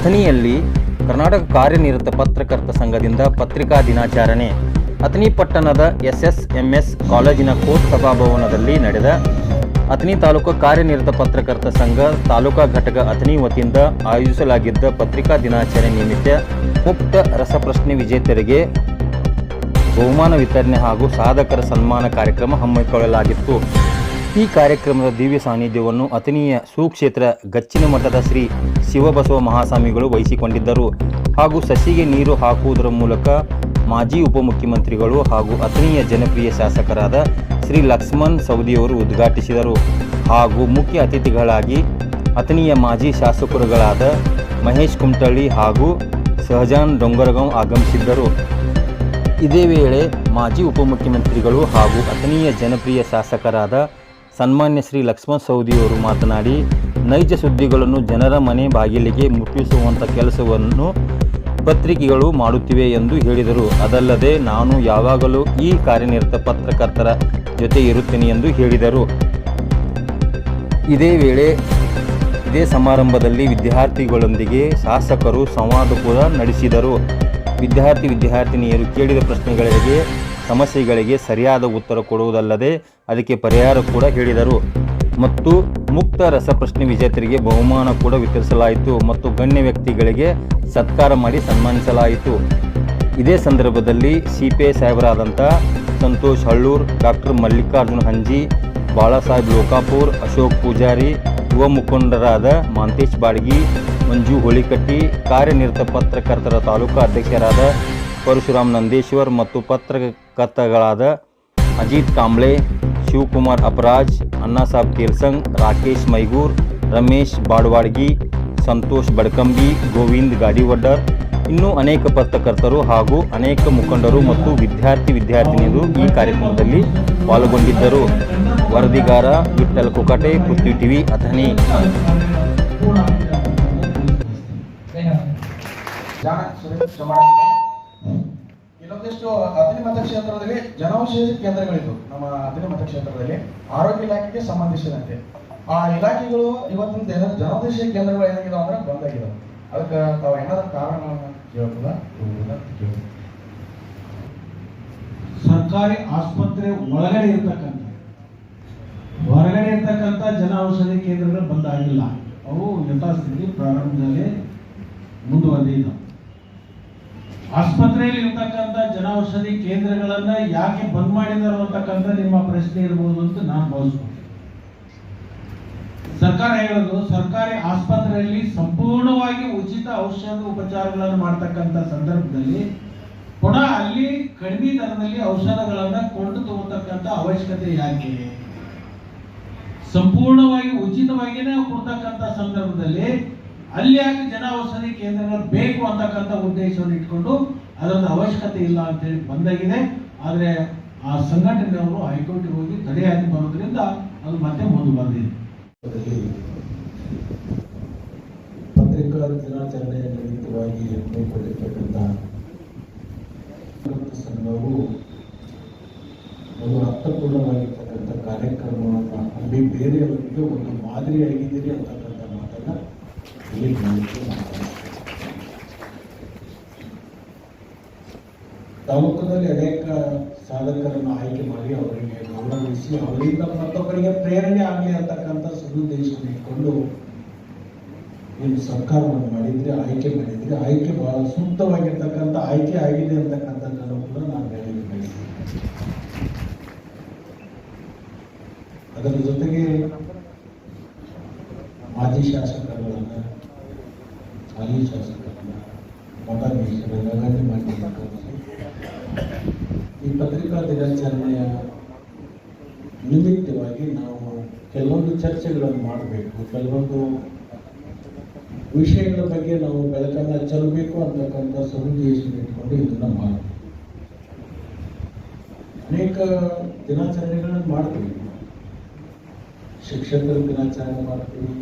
ಅಥಣಿಯಲ್ಲಿ ಕರ್ನಾಟಕ ಕಾರ್ಯನಿರತ ಪತ್ರಕರ್ತ ಸಂಘದಿಂದ ಪತ್ರಿಕಾ ದಿನಾಚರಣೆ. ಅಥಣಿ ಪಟ್ಟಣದ ಎಸ್ ಎಸ್ ಎಂ ಎಸ್ ಕಾಲೇಜಿನ ಕೋರ್ಟ್ ಸಭಾಭವನದಲ್ಲಿ ನಡೆದ ಅಥಣಿ ತಾಲೂಕು ಕಾರ್ಯನಿರತ ಪತ್ರಕರ್ತ ಸಂಘ ತಾಲೂಕಾ ಘಟಕ ಅಥಣಿ ವತಿಯಿಂದ ಆಯೋಜಿಸಲಾಗಿದ್ದ ಪತ್ರಿಕಾ ದಿನಾಚರಣೆ ನಿಮಿತ್ತ ಮುಕ್ತ ರಸಪ್ರಶ್ನೆ ವಿಜೇತರಿಗೆ ಬಹುಮಾನ ವಿತರಣೆ ಹಾಗೂ ಸಾಧಕರ ಸನ್ಮಾನ ಕಾರ್ಯಕ್ರಮ ಹಮ್ಮಿಕೊಳ್ಳಲಾಗಿತ್ತು. ಈ ಕಾರ್ಯಕ್ರಮದ ದಿವ್ಯ ಸಾನ್ನಿಧ್ಯವನ್ನು ಅಥಣಿಯ ಸುಕ್ಷೇತ್ರ ಗಚ್ಚಿನ ಮಠದ ಶ್ರೀ ಶಿವಬಸವ ಮಹಾಸ್ವಾಮಿಗಳು ವಹಿಸಿಕೊಂಡಿದ್ದರು. ಹಾಗೂ ಸಸಿಗೆ ನೀರು ಹಾಕುವುದರ ಮೂಲಕ ಮಾಜಿ ಉಪಮುಖ್ಯಮಂತ್ರಿಗಳು ಹಾಗೂ ಅತನಿಯ ಜನಪ್ರಿಯ ಶಾಸಕರಾದ ಶ್ರೀ ಲಕ್ಷ್ಮಣ್ ಸೌದಿಯವರು ಉದ್ಘಾಟಿಸಿದರು. ಹಾಗೂ ಮುಖ್ಯ ಅತಿಥಿಗಳಾಗಿ ಅತನೀಯ ಮಾಜಿ ಶಾಸಕರುಗಳಾದ ಮಹೇಶ್ ಕುಮಟಳ್ಳಿ ಹಾಗೂ ಸಹಜಾನ್ ಡೊಂಗರಗಾಂವ್ ಆಗಮಿಸಿದ್ದರು. ಇದೇ ವೇಳೆ ಮಾಜಿ ಉಪಮುಖ್ಯಮಂತ್ರಿಗಳು ಹಾಗೂ ಅತನೀಯ ಜನಪ್ರಿಯ ಶಾಸಕರಾದ ಸನ್ಮಾನ್ಯ ಶ್ರೀ ಲಕ್ಷ್ಮಣ್ ಸೌದಿಯವರು ಮಾತನಾಡಿ ನೈಜ ಸುದ್ದಿಗಳನ್ನು ಜನರ ಮನೆ ಬಾಗಿಲಿಗೆ ಮುಟ್ಟಿಸುವಂಥ ಕೆಲಸವನ್ನು ಪತ್ರಿಕೆಗಳು ಮಾಡುತ್ತಿವೆ ಎಂದು ಹೇಳಿದರು. ಅದಲ್ಲದೆ ನಾನು ಯಾವಾಗಲೂ ಈ ಕಾರ್ಯನಿರತ ಪತ್ರಕರ್ತರ ಜೊತೆ ಇರುತ್ತೇನೆ ಎಂದು ಹೇಳಿದರು. ಇದೇ ವೇಳೆ ಇದೇ ಸಮಾರಂಭದಲ್ಲಿ ವಿದ್ಯಾರ್ಥಿಗಳೊಂದಿಗೆ ಶಾಸಕರು ಸಂವಾದ ಕೂಡ ನಡೆಸಿದರು. ವಿದ್ಯಾರ್ಥಿ ವಿದ್ಯಾರ್ಥಿನಿಯರು ಕೇಳಿದ ಪ್ರಶ್ನೆಗಳಿಗೆ ಸಮಸ್ಯೆಗಳಿಗೆ ಸರಿಯಾದ ಉತ್ತರ ಕೊಡುವುದಲ್ಲದೆ ಅದಕ್ಕೆ ಪರಿಹಾರ ಕೂಡ ಹೇಳಿದರು. ಮತ್ತು ಮುಕ್ತ ರಸಪ್ರಶ್ನೆ ವಿಜೇತರಿಗೆ ಬಹುಮಾನ ಕೂಡ ವಿತರಿಸಲಾಯಿತು ಮತ್ತು ಗಣ್ಯ ವ್ಯಕ್ತಿಗಳಿಗೆ ಸತ್ಕಾರ ಮಾಡಿ ಸನ್ಮಾನಿಸಲಾಯಿತು. ಇದೇ ಸಂದರ್ಭದಲ್ಲಿ ಸಿ ಪಿ ಐ ಸಾಹೇಬರಾದಂಥ ಸಂತೋಷ್ ಹಳ್ಳೂರ್, ಡಾಕ್ಟರ್ ಮಲ್ಲಿಕಾರ್ಜುನ ಹಂಜಿ, ಬಾಳಾಸಾಹೇಬ್ ಲೋಕಾಪುರ್, ಅಶೋಕ್ ಪೂಜಾರಿ, ಯುವ ಮುಖಂಡರಾದ ಮಾಂತೇಶ್ ಬಾಡ್ಗಿ, ಮಂಜು ಹೋಳಿಕಟ್ಟಿ, ಕಾರ್ಯನಿರತ ಪತ್ರಕರ್ತರ ತಾಲೂಕಾ ಅಧ್ಯಕ್ಷರಾದ ಪರಶುರಾಮ್ ನಂದೇಶ್ವರ್ ಮತ್ತು ಪತ್ರಕರ್ತಗಳಾದ ಅಜಿತ್ ಕಾಂಬ್ಳೆ ಶಿವಕುಮಾರ್ ಅಪರಾಜ್ ಅಣ್ಣಾಸಾಬ್ ಕೇರ್ಸಂಗ್ ರಾಕೇಶ್ ಮೈಗೂರ್, ರಮೇಶ್ ಬಾಡ್ವಾಡ್ಗಿ, ಸಂತೋಷ್ ಬಡ್ಕಂಬಿ, ಗೋವಿಂದ್ ಗಾಡಿವಡ್ಡರ್. ಇನ್ನೂ ಅನೇಕ ಪತ್ರಕರ್ತರು ಹಾಗೂ ಅನೇಕ ಮುಖಂಡರು ಮತ್ತು ವಿದ್ಯಾರ್ಥಿ ವಿದ್ಯಾರ್ಥಿನಿಯರು ಈ ಕಾರ್ಯಕ್ರಮದಲ್ಲಿ ಪಾಲ್ಗೊಂಡಿದ್ದರು. ವರದಿಗಾರ ವಿಠಲ್ ಕುಕಟೆ, ಪೃಥ್ವಿ ಟಿವಿ ಅಥನಿ ಜಾಣ ಸುರೇಶ್ ಅತಿನಿ ಮತಕ್ಷೇತ್ರದಲ್ಲಿ ಜನೌಷಧಿ ಕೇಂದ್ರಗಳಿದ್ದು ನಮ್ಮ ಅತಿನಿ ಮತಕ್ಷೇತ್ರದಲ್ಲಿ ಆರೋಗ್ಯ ಇಲಾಖೆಗೆ ಸಂಬಂಧಿಸಿದಂತೆ. ಆ ಇಲಾಖೆಗಳು ಇವತ್ತಿನ ದಿನ ಜನೌಷಧಿ ಕೇಂದ್ರಗಳು ಏನಾಗಿದಾವ ಅಂದ್ರೆ ಬಂದಾಗಿದಾವೆ. ಅದಕ್ಕೆ ತಾವು ಏನಾದ್ರು ಕಾರಣಗಳನ್ನ ಕೇಳ್ಬೋದು. ಸರ್ಕಾರಿ ಆಸ್ಪತ್ರೆ ಒಳಗಡೆ ಇರ್ತಕ್ಕಂಥ, ಹೊರಗಡೆ ಇರ್ತಕ್ಕಂಥ ಜನ ಔಷಧಿ ಕೇಂದ್ರಗಳು ಬಂದಾಗಿಲ್ಲ. ಅವು ಯಥಾಸ್ಥಿತಿ ಪ್ರಾರಂಭದಲ್ಲಿ ಮುಂದುವರೆದಿದ್ದಾವೆ. ಆಸ್ಪತ್ರೆಯಲ್ಲಿ ಇರ್ತಕ್ಕಂಥ ಜನ ಔಷಧಿ ಕೇಂದ್ರಗಳನ್ನ ಯಾಕೆ ಬಂದ್ ಮಾಡಿದಾರೋ ಅಂತಕ್ಕಂಥ ನಿಮ್ಮ ಪ್ರಶ್ನೆ ಇರಬಹುದು ಅಂತ ನಾನು ಭಾವಿಸ್ತೀನಿ ಸರ್ಕಾರ ಹೇಳೋದು, ಸರ್ಕಾರಿ ಆಸ್ಪತ್ರೆಯಲ್ಲಿ ಸಂಪೂರ್ಣವಾಗಿ ಉಚಿತ ಔಷಧ ಉಪಚಾರಗಳನ್ನು ಮಾಡ್ತಕ್ಕಂಥ ಸಂದರ್ಭದಲ್ಲಿ ಪುನಃ ಅಲ್ಲಿ ಕಡಿಮೆ ದರದಲ್ಲಿ ಔಷಧಗಳನ್ನ ಕೊಂಡು ತಗೋತಕ್ಕಂಥ ಅವಶ್ಯಕತೆ ಯಾಕೆ? ಸಂಪೂರ್ಣವಾಗಿ ಉಚಿತವಾಗಿನೇ ಕೊಡ್ತಕ್ಕಂಥ ಸಂದರ್ಭದಲ್ಲಿ ಅಲ್ಲಿ ಯಾಕೆ ಜನ ಔಷಧಿ ಕೇಂದ್ರಗಳು ಬೇಕು ಅಂತಕ್ಕಂಥ ಉದ್ದೇಶವನ್ನು ಇಟ್ಕೊಂಡು ಅದೊಂದು ಅವಶ್ಯಕತೆ ಇಲ್ಲ ಅಂತ ಹೇಳಿ ಬಂದಾಗಿದೆ ಆದರೆ ಆ ಸಂಘಟನೆಯವರು ಹೈಕೋರ್ಟ್ಗೆ ಹೋಗಿ ತಡೆಯಾಗಿ ಬರೋದ್ರಿಂದ ಅದು ಮತ್ತೆ ಮುಂದೆ ಬಂದಿದೆ ಪತ್ರಿಕಾ ದಿನಾಚರಣೆಯ ನಿಮಿತ್ತವಾಗಿ ಸಂಘವು ಒಂದು ಅರ್ಥಪೂರ್ಣವಾಗಿರ್ತಕ್ಕಂಥ ಕಾರ್ಯಕ್ರಮವನ್ನು ಅಲ್ಲಿ ಬೇರೆಯವರಿಗೆ ಒಂದು ಮಾದರಿಯಾಗಿದ್ದೀರಿ ಅಂತಕ್ಕಂಥ ಮಾತನ್ನು. ತಾಲೂಕದಲ್ಲಿ ಅನೇಕ ಸಾಧಕರನ್ನು ಆಯ್ಕೆ ಮಾಡಿ ಅವರಿಗೆ ಗೌರವಿಸಿ ಅವರಿಂದ ಮತ್ತೊಬ್ಬರಿಗೆ ಪ್ರೇರಣೆ ಆಗಲಿ ಅಂತಕ್ಕಂಥ ಸದುದ್ದೇಶವನ್ನು ಇಟ್ಕೊಂಡು ನೀವು ಸರ್ಕಾರವನ್ನು ಮಾಡಿದ್ರೆ, ಆಯ್ಕೆ ಮಾಡಿದ್ರೆ, ಆಯ್ಕೆ ಬಹಳ ಸೂಕ್ತವಾಗಿರ್ತಕ್ಕಂಥ ಆಯ್ಕೆ ಆಗಿದೆ ಅಂತಕ್ಕಂಥದ್ದನ್ನು ಕೂಡ ನಾನು ಹೇಳಲಿಕ್ಕೆ ಅದರ ಜೊತೆಗೆ ಮಾಜಿ ಶಾಸಕರುಗಳನ್ನ ಶಾಸಕರನ್ನು ಕರೆಸಿ ಈ ಪತ್ರಿಕಾ ದಿನಾಚರಣೆಯ ನಿಮಿತ್ತವಾಗಿ ನಾವು ಕೆಲವೊಂದು ಚರ್ಚೆಗಳನ್ನು ಮಾಡಬೇಕು, ಕೆಲವೊಂದು ವಿಷಯಗಳ ಬಗ್ಗೆ ನಾವು ಬೆಳಕನ್ನ ಚೆಲ್ಲಬೇಕು ಅಂತಕ್ಕಂಥ ಸದುದ್ದೇಶನ ಇಟ್ಕೊಂಡು ಇದನ್ನು ಮಾಡಬೇಕು. ಅನೇಕ ದಿನಾಚರಣೆಗಳನ್ನು ಮಾಡ್ತೀವಿ. ಶಿಕ್ಷಕರ ದಿನಾಚರಣೆ ಮಾಡ್ತೀವಿ